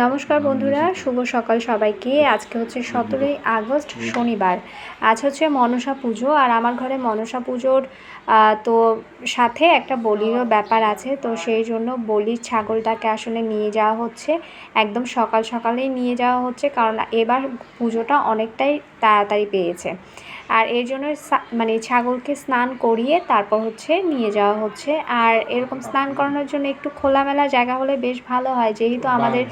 নমস্কার বন্ধুরা, শুভ সকাল সবাইকে। আজকে হচ্ছে সতেরোই আগস্ট, শনিবার। আজ হচ্ছে মনসা পুজো আর আমার ঘরে মনসা পুজোর তো সাথে একটা বলিরও ব্যাপার আছে, তো সেই জন্য বলির ছাগলটাকে আসলে নিয়ে যাওয়া হচ্ছে। একদম সকাল সকালেই নিয়ে যাওয়া হচ্ছে, কারণ এবার পুজোটা অনেকটাই তাড়াতাড়ি পেয়েছে। আর এর জন্য সা- মানে ছাগলকে স্নান করিয়ে তারপর হচ্ছে নিয়ে যাওয়া হচ্ছে। আর এরকম স্নান করানোর জন্য একটু খোলামেলা জায়গা হলে বেশ ভালো হয়। যেহেতু আমাদের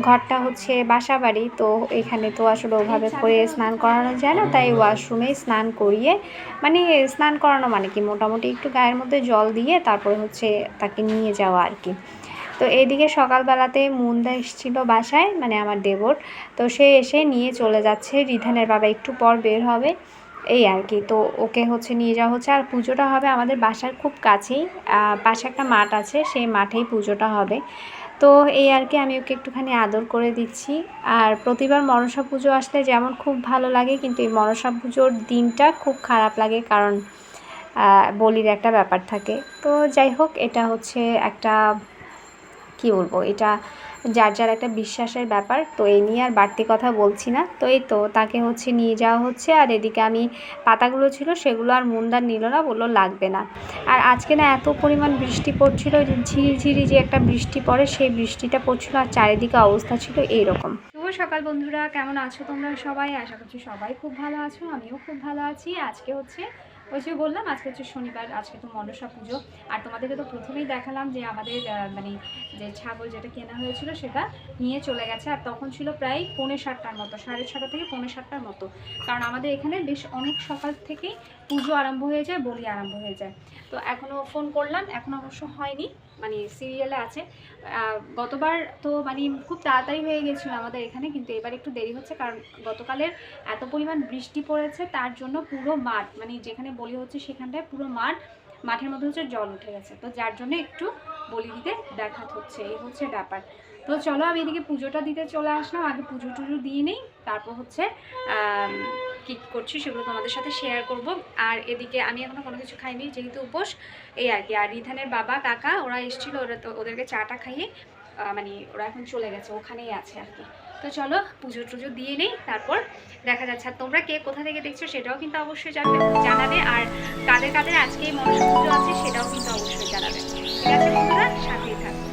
ঘরটা হচ্ছে বাসা বাড়ি তো এখানে তো আসলে ওভাবে করে স্নান করানো যায় না তাই ওয়াশরুমে স্নান করিয়ে মানে স্নান করানো মানে কি মোটামুটি একটু গায়ের মধ্যে জল দিয়ে তারপরে হচ্ছে তাকে নিয়ে যাওয়া আর কি। তো এইদিকে সকালবেলাতে মুন্দা এসেছিল বাসায় মানে আমার দেবর তো সে এসে নিয়ে চলে যাচ্ছে। রিধানের বাবা একটু পর বের হবে। এই আর কি। তো ওকে হচ্ছে নিয়ে যাওয়া হচ্ছে। আর পুজোটা হবে আমাদের বাসার খুব কাছেই। পাশে একটা মাঠ আছে, সেই মাঠেই পুজোটা হবে। তো এই আর কি, আমি ওকে একটুখানি আদর করে দিচ্ছি। আর প্রতিবার মনসা পুজো আসলে যেমন খুব ভালো লাগে, কিন্তু এই মনসা পুজোর দিনটা খুব খারাপ লাগে কারণ বলির একটা ব্যাপার থাকে। তো যাই হোক, এটা হচ্ছে একটা, কি বলব, এটা যার যার একটা বিশ্বাসের ব্যাপার, তো এই নিয়ে আর বাড়তি কথা বলছি না। তো এই তো, তাকে হচ্ছে নিয়ে যাওয়া হচ্ছে, আর এদিকে আমি পাতাগুলো ছিল, সেগুলো আর মুন্দার নিল না, বলল লাগবে না। আর আজকে না এত পরিমাণ বৃষ্টি পড়ছিল, যে ঝিরিঝিরি যে একটা বৃষ্টি পড়ে, সেই বৃষ্টিটা পড়ছিল, আর চারিদিকে অবস্থা ছিল এইরকম সকাল বন্ধুরা, কেমন আছো তোমরা সবাই? আশা করছি সবাই খুব ভালো আছো, আমিও খুব ভালো আছি। আজকে হচ্ছে ওই যে বললাম, আজকে হচ্ছে শনিবার, আজকে তো মনসা পুজো। আর তোমাদেরকে তো প্রথমেই দেখালাম যে আমাদের মানে যে ছাগল যেটা কেনা হয়েছিল সেটা নিয়ে চলে গেছে। আর তখন ছিল প্রায় পৌনে সাতটার মতো, সাড়ে ছটা থেকে পৌনে সাতটার মতো। কারণ আমাদের এখানে বেশ অনেক সকাল থেকেই পুজো আরম্ভ হয়ে যায়, বলি আরম্ভ হয়ে যায়। তো এখনও ফোন করলাম এখনও অবশ্য হয়নি। মানে সিরিয়ালে আছে। গতবার তো মানে খুব তাড়াতাড়ি হয়ে গেছিল আমাদের এখানে, কিন্তু এবার একটু দেরি হচ্ছে কারণ গতকালের এত পরিমাণ বৃষ্টি পড়েছে, তার জন্য পুরো মাঠ মানে যেখানে বলি হচ্ছে সেখানটায় পুরো মাঠ, মাঠের মধ্যে হচ্ছে জল উঠে গেছে। তো যার জন্য একটু বলি দিতে ব্যাঘাত হচ্ছে, এই হচ্ছে ব্যাপার। তো চলো আমি এদিকে পুজোটা দিতে চলে আসলাম। আগে পুজো টুজো দিয়ে নেই, তারপর হচ্ছে কি করছি সেগুলো তোমাদের সাথে শেয়ার করব। আর এদিকে আমি এখনও কোনো কিছু খাইনি, যেহেতু উপোস, এই আর কি। আর রিধানের বাবা, কাকা, ওরা এসেছিল, ওরা তো ওদেরকে চাটা খাইয়ে মানে ওরা এখন চলে গেছে, ওখানেই আছে আর কি। তো চলো, পুজো টুজো দিয়ে নেই, তারপর দেখা যাচ্ছে। আর তোমরা কে কোথা থেকে দেখছ সেটাও কিন্তু অবশ্যই জানবে, জানাবে। আর কাদের কাদের আজকে এই মনসা পুজো আছে সেটাও কিন্তু অবশ্যই জানাবে। ঠিক আছে বন্ধুরা, সাথেই থাকো।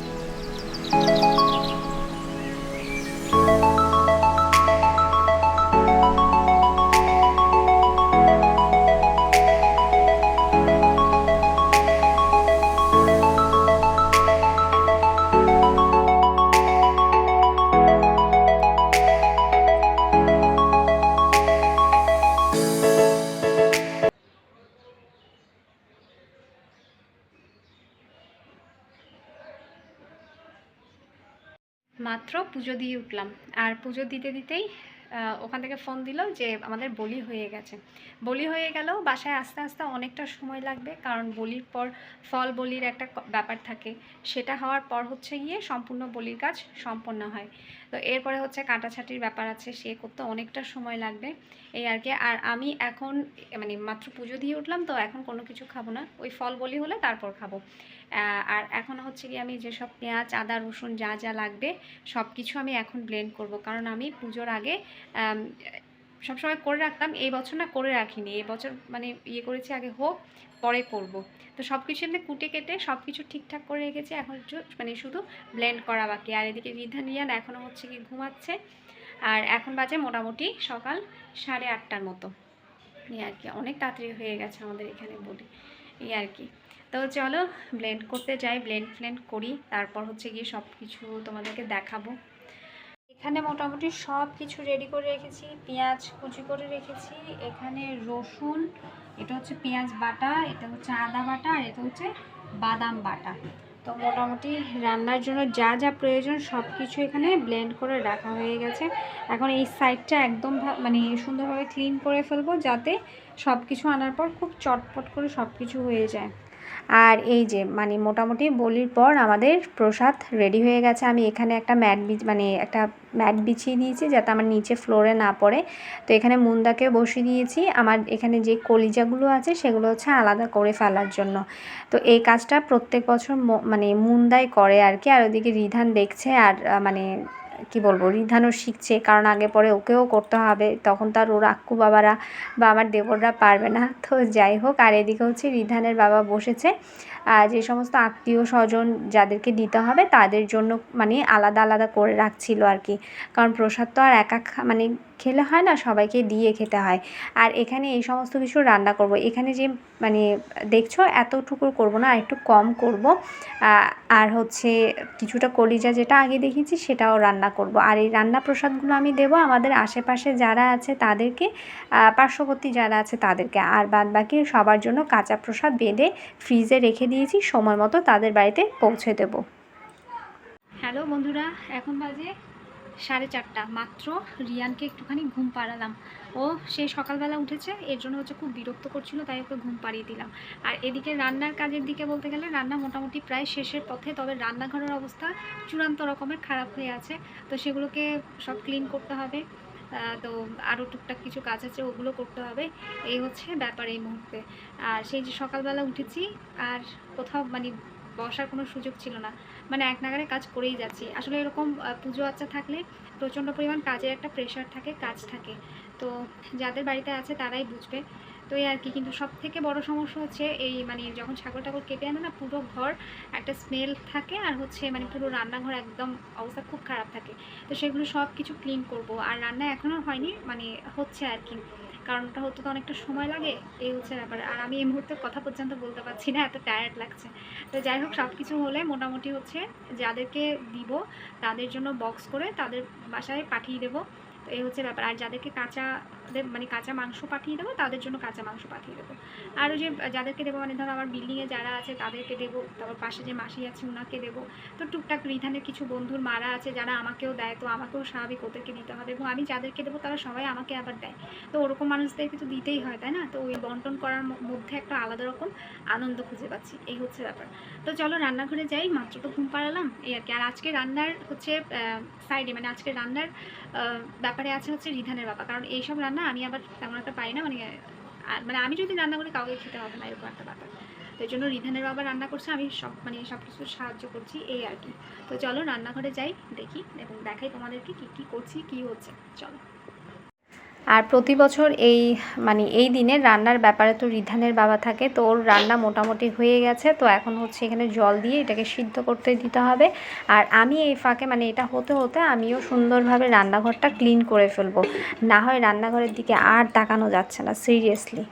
মাত্র পুজো দিয়ে উঠলাম। আর পুজো দিতে দিতেই ওখান থেকে ফোন দিল যে আমাদের বলি হয়ে গেছে। বলি হয়ে গেলেও বাসায় আস্তে আস্তে অনেকটা সময় লাগবে, কারণ বলির পর ফল বলির একটা ব্যাপার থাকে। সেটা হওয়ার পর হচ্ছে গিয়ে সম্পূর্ণ বলির কাজ সম্পন্ন হয়। তো এরপরে হচ্ছে কাটাছাটির ব্যাপার আছে, সে করতে অনেকটা সময় লাগবে। এই আর কি। আর আমি এখন মানে মাত্র পুজো দিয়ে উঠলাম, তো এখন কোনো কিছু খাব না। ওই ফল বলি হলে তারপর খাব। আর এখন হচ্ছে কি আমি যেসব পেঁয়াজ, আদা, রসুন যা যা লাগবে সব কিছু আমি এখন ব্লেন্ড করব। কারণ আমি পুজোর আগে সবসময় করে রাখতাম, এই বছর না করে রাখিনি। এই বছর মানে ইয়ে করেছি আগে হোক, পরে করব। তো সব কিছু এমনি কুটে কেটে সব কিছু ঠিকঠাক করে রেখেছি। এখন মানে শুধু ব্লেন্ড করা বাকি। আর এদিকে বিধান রিয়ান এখনও হচ্ছে কি ঘুমাচ্ছে। আর এখন বাজে মোটামুটি সকাল সাড়ে আটটার মতো। এই আর কি। অনেক তাড়াতাড়ি হয়ে গেছে আমাদের এখানে বলি। এই আর কি। তো চলো ব্লেন্ড করতে যাই ব্লেন্ড ফ্লেন্ড করি। তারপর হচ্ছে গিয়ে সব কিছু তোমাদেরকে দেখাবো। এখানে মোটামুটি সব কিছু রেডি করে রেখেছি, পেঁয়াজ কুচি করে রেখেছি। এখানে রসুন, এটা হচ্ছে পেঁয়াজ বাটা, এটা হচ্ছে আদা বাটা, আর এটা হচ্ছে বাদাম বাটা। তো মোটামুটি রান্নার জন্য যা যা প্রয়োজন সব কিছু এখানে ব্লেন্ড করে রাখা হয়ে গেছে। এখন এই সাইডটা একদম মানে সুন্দরভাবে ক্লিন করে ফেলব যাতে সব কিছু আনার পর খুব চটপট করে সব কিছু হয়ে যায়। আর এই যে মানে মোটামুটি বলির পর আমাদের প্রসাদ রেডি হয়ে গেছে। আমি এখানে একটা ম্যাট বিছ মানে একটা ম্যাট বিছিয়ে দিয়েছি যাতে আমার নিচে ফ্লোরে না পড়ে। তো এখানে মুন্দাকে বসিয়ে দিয়েছি। আমার এখানে যে কলিজাগুলো আছে সেগুলো হচ্ছে আলাদা করে ফেলার জন্য। তো এই কাজটা প্রত্যেক বছর মানে মুন্দাই করে আর কি। আর ওদিকে রিধান দেখছে আর মানে কি বলব রিধানও শিখছে। কারণ আগে পরে ওকেও করতে হবে। তখন তার ওর আক্কু বাবারা বা আমার দেবররা পারবে না। তো যাই হোক, আর এদিকে হচ্ছে রিধানের বাবা বসেছে। আর যে সমস্ত আত্মীয় স্বজন যাদেরকে দিতে হবে, তাদের জন্য মানে আলাদা আলাদা করে রাখছিল আর কি। কারণ প্রসাদ তো আর একা এক মানে খেলে হয় না, সবাইকে দিয়ে খেতে হয়। আর এখানে এই সমস্ত কিছু রান্না করব। এখানে যে মানে দেখছ এতটুকু করব না, আর একটু কম করব। আর হচ্ছে কিছুটা কলিজা যেটা আগে দেখেছি সেটাও রান্না করব। আর এই রান্না প্রসাদগুলো আমি দেব আমাদের আশেপাশে যারা আছে তাদেরকে পার্শ্ববর্তী যারা আছে তাদেরকে। আর বাদ বাকি সবার জন্য কাঁচা প্রসাদ বেঁধে ফ্রিজে রেখে দিয়েছি, সময় মতো তাদের বাড়িতে পৌঁছে দেব। হ্যালো বন্ধুরা, এখন বাজে সাড়ে চারটা। মাত্র রিয়ানকে একটুখানি ঘুম পাড়ালাম। ও, সে সকালবেলা উঠেছে, এর জন্য হচ্ছে খুব বিরক্ত করছিল, তাই ওকে ঘুম পাড়িয়ে দিলাম। আর এদিকে রান্নার কাজের দিকে বলতে গেলে রান্না মোটামুটি প্রায় শেষের পথে, তবে রান্নাঘরের অবস্থা চূড়ান্ত রকমের খারাপ হয়ে আছে। তো সেগুলোকে সব ক্লিন করতে হবে। তো আরও টুকটাক কিছু কাজ আছে, ওগুলো করতে হবে। এই হচ্ছে ব্যাপার এই মুহূর্তে। আর সেই যে সকালবেলা উঠেছি, আর কোথাও মানে বসার কোনো সুযোগ ছিল না। মানে এক নাগারে কাজ করেই যাচ্ছি। আসলে এরকম পুজো আচ্চা থাকলে প্রচণ্ড পরিমাণ কাজের একটা প্রেশার থাকে, কাজ থাকে। তো যাদের বাড়িতে আছে তারাই বুঝবে। তো এই আর কি, কিন্তু সব থেকে বড় সমস্যা হচ্ছে এই মানে যখন ছাগল টাগল কেটে আনে না, পুরো ঘর একটা স্মেল থাকে আর হচ্ছে মানে পুরো রান্নাঘর একদম অবস্থা খুব খারাপ থাকে। তো সেগুলো সব কিছু ক্লিন করব। আর রান্না এখনও হয়নি মানে হচ্ছে আর কি। কারণ ওটা হতে তো অনেকটা সময় লাগে, এই হচ্ছে ব্যাপার। আর আমি এই মুহূর্তে কথা পর্যন্ত বলতে পারছি না, এত টায়ার্ড লাগছে। তো যাই হোক সব কিছু হলে মোটামুটি হচ্ছে যাদেরকে দিব, তাদের জন্য বক্স করে তাদের বাসায় পাঠিয়ে দেবো। তো এই হচ্ছে ব্যাপার। আর যাদেরকে কাঁচা মানে কাঁচা মাংস পাঠিয়ে দেবো, তাদের জন্য কাঁচা মাংস পাঠিয়ে দেবো। আর ওই যে যাদেরকে দেবো মানে ধরো আমার বিল্ডিংয়ে যারা আছে, তাদেরকে দেবো, তারপর পাশে যে মাসি আছে ওনাকে দেবো। তো টুকটাক রিধানের কিছু বন্ধুর মারা আছে, যারা আমাকেও দেয়, তো আমাকেও স্বাভাবিক ওদেরকে দিতে হবে। এবং আমি যাদেরকে দেবো, তারা সবাই আমাকে আবার দেয়। তো ওরকম মানুষদেরকে তো দিতেই হয়, তাই না? তো ওই বন্টন করার মধ্যে একটা আলাদা রকম আনন্দ খুঁজে পাচ্ছি। এই হচ্ছে ব্যাপার। তো চলো রান্নাঘরে যাই, মাত্র তো ঘুম পাড়ালাম, এই আর কি। আর আজকে রান্নার হচ্ছে সাইডে মানে আজকে রান্নার ব্যাপারে আছে হচ্ছে রিধানের বাবা। কারণ এইসব রান্না আমি আবার তেমন একটা পাই না মানে মানে আমি যদি রান্না করি, কাউকে খেতে হবে না, এরকম একটা ব্যাপার। তো জন্য রিধানের বাবা রান্না করছে, আমি সব মানে সব কিছু সাহায্য করছি, এই আর কি। তো চলো রান্নাঘরে যাই, দেখি, এবং দেখাই তোমাদেরকে কী কী করছি, কী হচ্ছে। চলো। আর প্রতি বছর এই মানে এই দিনে রান্নার ব্যাপারে তো রিধানের বাবা থাকে, তো ওর রান্না মোটামুটি হয়ে গেছে, তো এখন হচ্ছে এখানে জল দিয়ে এটাকে সিদ্ধ করতে দিতে হবে। আর আমি এই ফাঁকে মানে এটা হতে হতে আমিও সুন্দরভাবে রান্নাঘরটা ক্লিন করে ফেলব। না হয় রান্নাঘরের দিকে আর তাকানো যাচ্ছে না, সিরিয়াসলি।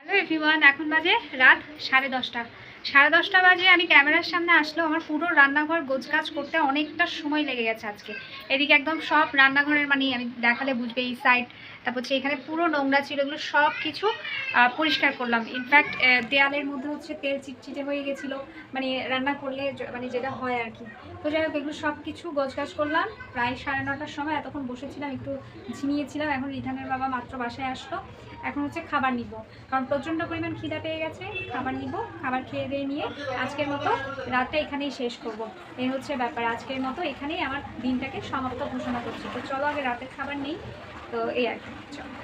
হ্যালো এভরিওয়ান, এখন বাজে রাত সাড়ে দশটা। সাড়ে দশটা বাজে আমি ক্যামেরার সামনে আসলেও আমার পুরো রান্নাঘর গোছগাছ করতে অনেকটা সময় লেগে গেছে আজকে। এদিকে একদম সব রান্নাঘরের মানে আমি দেখালে বুঝবে এই সাইড তারপর হচ্ছে এখানে পুরো নোংরা ছিল, এগুলো সব কিছু পরিষ্কার করলাম। ইনফ্যাক্ট দেয়ালের মধ্যে হচ্ছে তেল চিটচিটে হয়ে গেছিল মানে রান্না করলে মানে যেটা হয় আর কি। তো যাই হোক, এগুলো সব কিছু গোছগাছ করলাম। প্রায় সাড়ে নটার সময় এতক্ষণ বসেছিলাম, একটু ঝিমিয়েছিলাম, এখন রিধানের বাবা মাত্র বাসায় আসলো। এখন হচ্ছে খাবার নিব, কারণ প্রচণ্ড পরিমাণ খিদা পেয়ে গেছে, খাবার নিব, খাবার খেয়ে দিয়ে নিয়ে আজকের মতো রাতটা এখানেই শেষ করব। এই হচ্ছে ব্যাপার। আজকের মতো এখানেই আমার দিনটাকে সমাপ্ত ঘোষণা করছি। তো চলো, আগে রাতের খাবার নেই। তো এই আর কি। চলো।